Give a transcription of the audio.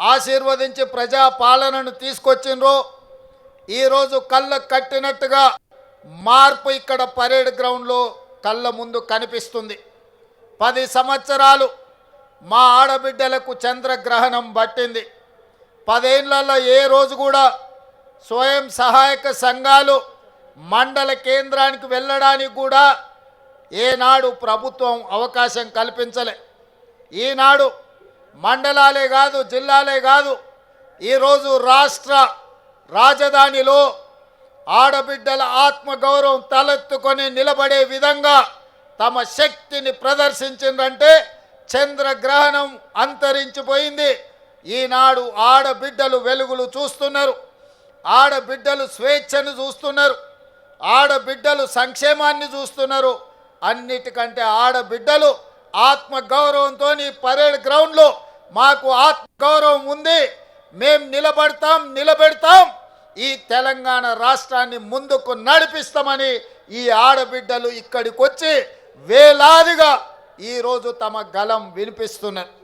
ఆశీర్వదించి ప్రజా పాలనను ఈరోజు కళ్ళ కట్టినట్టుగా మార్పు ఇక్కడ పరేడ్ గ్రౌండ్లో కళ్ళ ముందు కనిపిస్తుంది. పది సంవత్సరాలు మా ఆడబిడ్డలకు చంద్రగ్రహణం పట్టింది. పదేళ్ళలో ఏ రోజు కూడా స్వయం సహాయక సంఘాలు మండల కేంద్రానికి వెళ్ళడానికి కూడా ఏనాడు ప్రభుత్వం అవకాశం కల్పించలే. ఈనాడు మండలాలే కాదు జిల్లాలే కాదు. ఈరోజు రాష్ట్ర రాజధానిలో ఆడబిడ్డల ఆత్మగౌరవం తలెత్తుకొని నిలబడే విధంగా తమ శక్తిని ప్రదర్శించిందంటే చంద్రగ్రహణం అంతరించిపోయింది. ఈనాడు ఆడబిడ్డలు వెలుగులు చూస్తున్నారు. ఆడబిడ్డలు స్వేచ్ఛను చూస్తున్నారు. ఆడబిడ్డలు సంక్షేమాన్ని చూస్తున్నారు. అన్నిటికంటే ఆడబిడ్డలు ఆత్మగౌరవంతో పరేడ్ గ్రౌండ్లో మాకు ఆత్మగౌరవం ఉంది. మేం నిలబడతాం నిలబెడతాం. ఈ తెలంగాణ రాష్ట్రాన్ని ముందుకు నడిపిస్తామని ఈ ఆడబిడ్డలు ఇక్కడికి వచ్చి వేలాదిగా ఈరోజు తమ గలం వినిపిస్తున్నారు.